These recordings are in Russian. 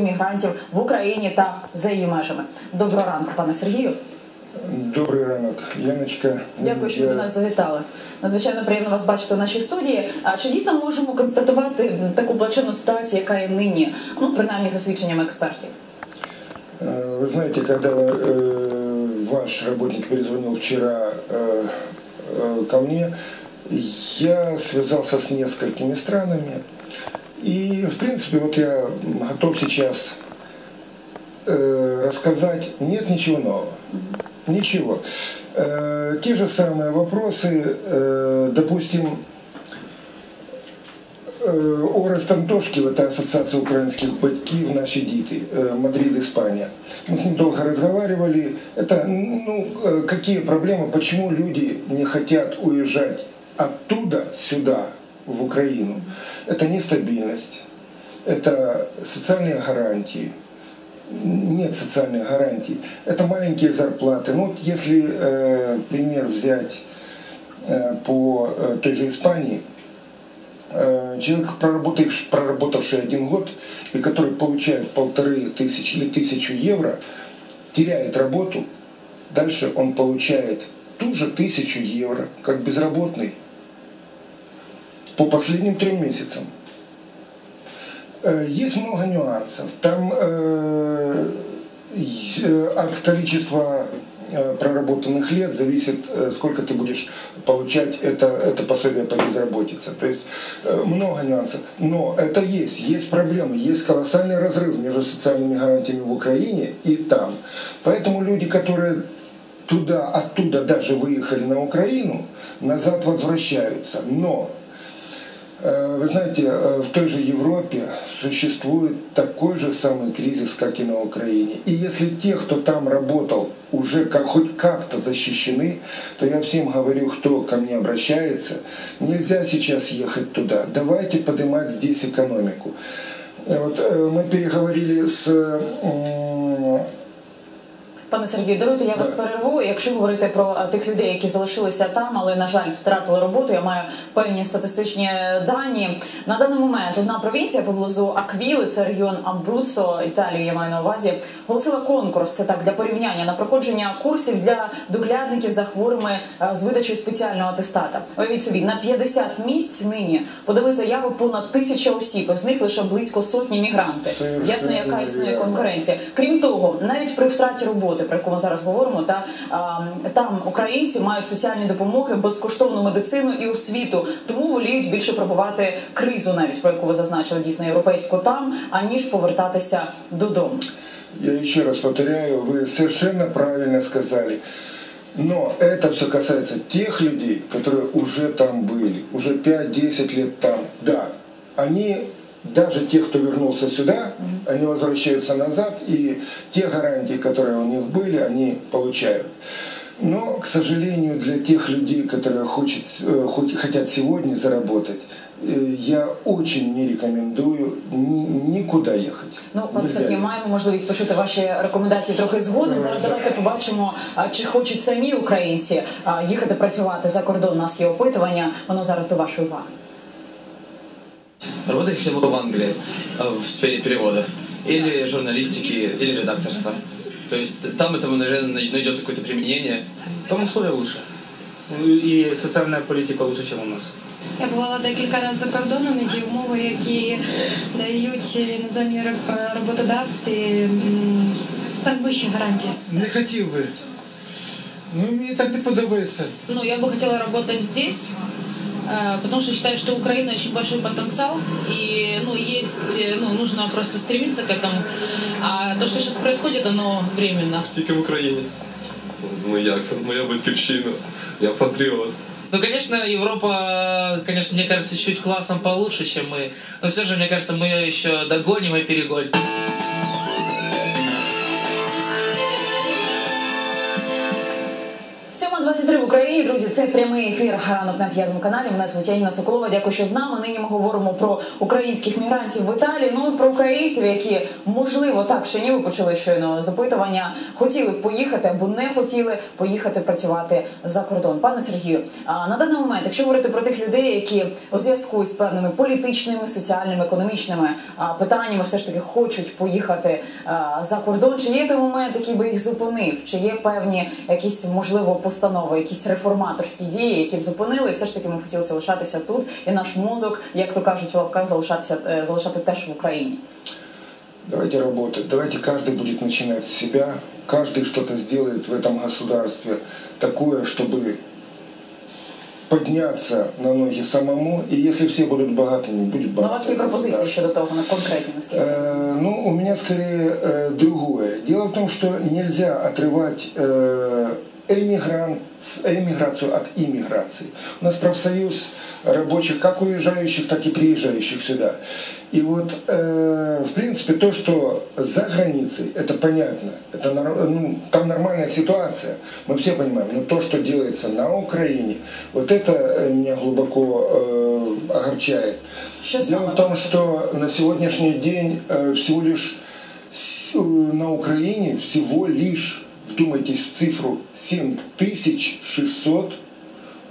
мігрантів в Україні та за її межами. Доброго ранку, пане Сергію. Добрий ранок, Яночка. Дякую, що ви Я- до нас завітали. Надзвичайно приємно вас бачити у нашій студії. А чи дійсно можемо констатувати таку плачевну ситуацію, яка є нині? Ну, принаймні за свідченнями експертів. Э, Вы знаете, когда э, ваш работник перезвонил вчера э, э, ко мне, я связался с несколькими странами. В принципе, вот я готов сейчас э, рассказать. Нет ничего нового. Ничего. Э, те же самые вопросы, э, допустим, Э, Орес Антошків, это Ассоциация украинских батьків «Наши дети», э, Мадрид, Испания. Мы с ним долго разговаривали. Это, ну, э, какие проблемы, почему люди не хотят уезжать оттуда сюда, в Украину? Это нестабильность, это социальные гарантии, нет социальных гарантий. Это маленькие зарплаты. Ну, вот если э, пример взять э, по э, той же Испании, Э, человек, проработавший, проработавший один год и который получает полторы тысячи или тысячу евро, теряет работу, дальше он получает ту же тысячу евро, как безработный, по последним трем месяцам. Э, Есть много нюансов. Там э, э, от количества проработанных лет зависит, сколько ты будешь получать это, это пособие по безработице. То есть много нюансов. Но это есть, есть проблемы, есть колоссальный разрыв между социальными гарантиями в Украине и там. Поэтому люди, которые туда, оттуда даже выехали на Украину, назад возвращаются. Но Вы знаете, в той же Европе существует такой же самый кризис, как и на Украине. И если те, кто там работал, уже как, хоть как-то защищены, то я всем говорю, кто ко мне обращается, нельзя сейчас ехать туда. Давайте поднимать здесь экономику. Э, Вот э, мы переговорили с м, Пане Сергію, даруйте, я вас перерву. Якщо говорити про е, тих людей, які залишилися там, але на жаль втратили роботу, я маю певні статистичні дані. На даний момент одна провінція поблизу Аквіли, це регіон Амбруцо, Італію, я маю на увазі, оголосила конкурс. Це так для порівняння на проходження курсів для доглядників за хворими е, з видачею спеціального атестата. Уявіть собі, на 50 місць нині подали заяви понад тисяча осіб. З них лише близько сотні мігранти. Ясно, яка існує конкуренція. Крім того, навіть при втраті роботи, про яку ми зараз говоримо, та а, там українці мають соціальні допомоги, безкоштовну медицину і освіту, тому воліють більше пробувати кризу, навіть про яку ви зазначили дійсно європейську там, аніж повертатися додому. Я еще раз повторяю, вы совершенно правильно сказали. Но это все касается тех людей, которые уже там были, уже 5-10 лет там. Да, они, даже те, кто вернулся сюда, они возвращаются назад, и те гарантии, которые у них были, они получают. Но, к сожалению, для тех людей, которые хочет, э, хоть- хотят сегодня заработать, э, я очень не рекомендую ни- никуда ехать. Ну, пане Нельзя Сергію, ехать. маємо можливість почути ваші рекомендації трохи згодом. Зараз давайте побачимо, а, чи хочуть самі українці а, їхати працювати за кордон. У нас є опитування. Воно зараз до вашої уваги. Работать хотел бы в Англии э, в сфере переводов. Или журналистики, или редакторства. То есть там этому, наверное, найдется какое-то применение. Там условия лучше. І соціальна політика лучше, ніж у нас. Я бувала декілька разів за кордоном, і ті умови, які дають іноземні роб- роботодавці, м, там вищі гарантії. Не хотів би. Ну, мені так не подобається. Ну, я бы хотела работать здесь, э, потому что считаю, что Украина очень большой потенциал, и ну, есть, э, ну, нужно просто стремиться к этому. А то, что сейчас происходит, оно временно. Тільки в Україні. Ну як це моя батьківщина. Я патріот. Ну, конечно, Европа, конечно, мне кажется, чуть классом получше, чем мы. Но все же, мне кажется, мы ее еще догоним и перегоним. 7.23 в Україні, друзі, це прямий ефір ранок на п'ятому каналі. Мене звуть Яніна Соколова. Дякую, що з нами. Нині ми говоримо про українських мігрантів в Італії. Ну і про українців, які можливо так чи ні, ви почули щойно запитування, хотіли б поїхати або не хотіли поїхати працювати за кордон. Пане Сергію, на даний момент, якщо говорити про тих людей, які у зв'язку з певними політичними, соціальними, економічними питаннями, все ж таки хочуть поїхати за кордон, чи є той момент, який би їх зупинив? Чи є певні якісь можливо постанови, якісь реформаторські дії, які б зупинили, і все ж таки ми б хотіли залишатися тут, і наш мозок, як то кажуть в лапках, залишатися е, залишати теж в Україні. Давайте работать, давайте каждый будет начинать с себя, каждый что-то сделает в этом государстве такое, чтобы подняться на ноги самому, и если все будут богатыми, будет Ну, у вас є богатое пропозиції государство. щодо того, на конкретні наскільки. Э, Ну, у меня скорее э, другое. Дело в том, что нельзя отрывать э, эмигрант, эмиграцию от иммиграции. У нас профсоюз рабочих, как уезжающих, так и приезжающих сюда. И вот, э, в принципе, то, что за границей, это понятно. Это, ну, там нормальная ситуация, мы все понимаем. Но то, что делается на Украине, вот это э, меня глубоко э, огорчает. Що Дело в том, что на сегодняшний день э, всего лишь э, на Украине всего лишь, вдумайтесь в цифру, 7600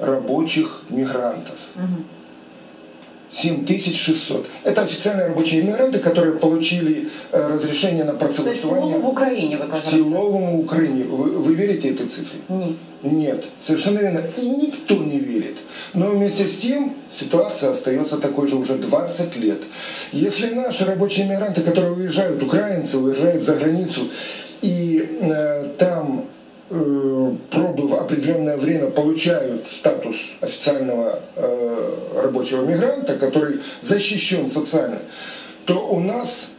рабочих мигрантов. 7600. Это официальные рабочие мигранты, которые получили э, разрешение на Це в цілому працевлаштування в Україні, ви в кажете? целом Украине. Вы, вы верите этой цифре? Ні. Нет, совершенно верно. И никто не верит. Но вместе с тем ситуация остается такой же уже 20 лет. Если наши рабочие мигранты, которые уезжают, украинцы уезжают за границу, и э, там э, пробыв определенное время получают статус официального э, рабочего мигранта, который защищен социально, то у нас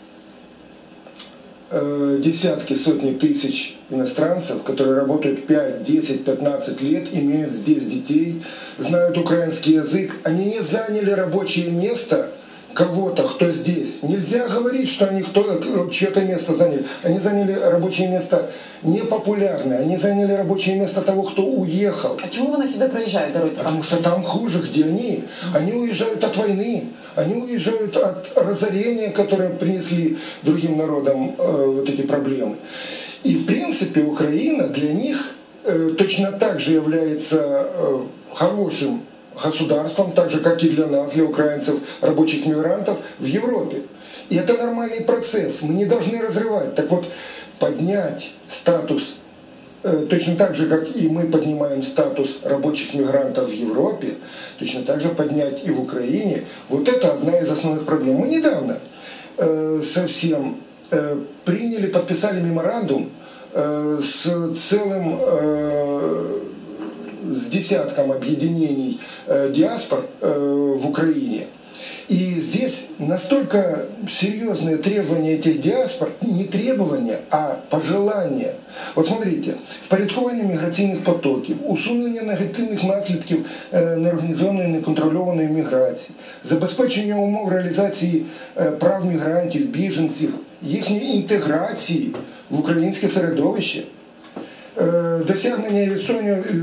э, десятки, сотни тысяч иностранцев, которые работают 5, 10, 15 лет, имеют здесь детей, знают украинский язык, они не заняли рабочее место кого-то, кто здесь. Нельзя говорить, что они кто, чье-то место заняли. Они заняли рабочее место непопулярное, они заняли рабочее место того, кто уехал. А чому вони сюди приїжджають, даруйте пане? Потому что там хуже, где они. Они уезжают от войны, они уезжают от разорения, которое принесли другим народам э, вот эти проблемы. И в принципе Украина для них э, точно так же является э, хорошим государством, так же как и для нас, для украинцев, рабочих мигрантов в Европе. И это нормальный процесс, мы не должны разрывать. Так вот, поднять статус Э, точно так же, как и мы поднимаем статус рабочих мигрантов в Европе, точно так же поднять и в Украине. Вот это одна из основных проблем. Мы недавно э, совсем э, приняли, подписали меморандум с целым с десятком объединений э, диаспор э, в Украине. И здесь настолько серьезные требования этих диаспор, не требования, а пожелания. От смотрите, впорядкування міграційних потоків, усунення негативних наслідків е, неорганізованої неконтрольованої міграції, забезпечення умов реалізації е, прав мігрантів, біженців, їхньої інтеграції в українське середовище. Е, досягнення і відстоювання е,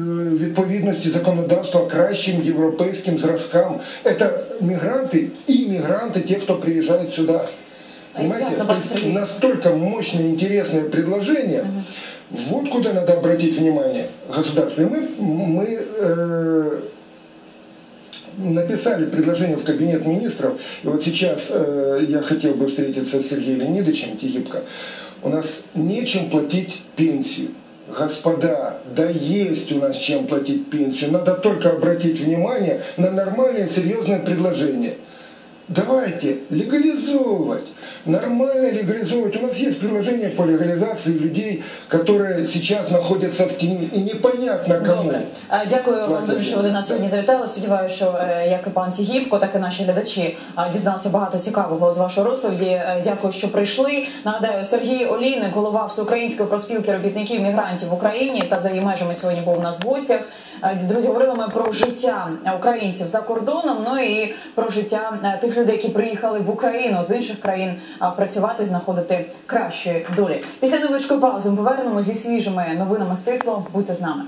відповідності законодавства кращим європейським зразкам. Это мигранты и мигранты, те, кто приезжает сюда. Понимаете? Ясно, То пан есть Сергей. настолько мощное, интересное предложение. Вот куда надо обратить внимание государству. И мы, мы э, написали предложение в кабинет министров. И вот сейчас э, я хотел бы встретиться с Сергеем Леонидовичем Тихипко. У нас нечем платить пенсию. Господа, да есть у нас чем платить пенсию. Надо только обратить внимание на нормальное серьезное предложение. Давайте легализовывать, нормально легализовывать. У нас есть предложение по легализации людей, которые сейчас находятся в тени, и непонятно кому. Добре, Е, дякую вам дуже, що ви до нас сьогодні завітали. Сподіваюся, що е, як і пан Тігіпко, так і наші глядачі е, дізналися багато цікавого з вашої розповіді. Е, Дякую, що прийшли. Нагадаю, Сергій Олійник, голова Всеукраїнської проспілки робітників мігрантів в Україні та за її межами сьогодні був у нас в гостях. Е, Друзі, говорили ми про життя українців за кордоном. Ну і про життя е, тих людей, які приїхали в Україну з інших країн працювати, знаходити кращої долі. Після невеличкої паузи ми повернемо зі свіжими новинами стисло. Будьте з нами.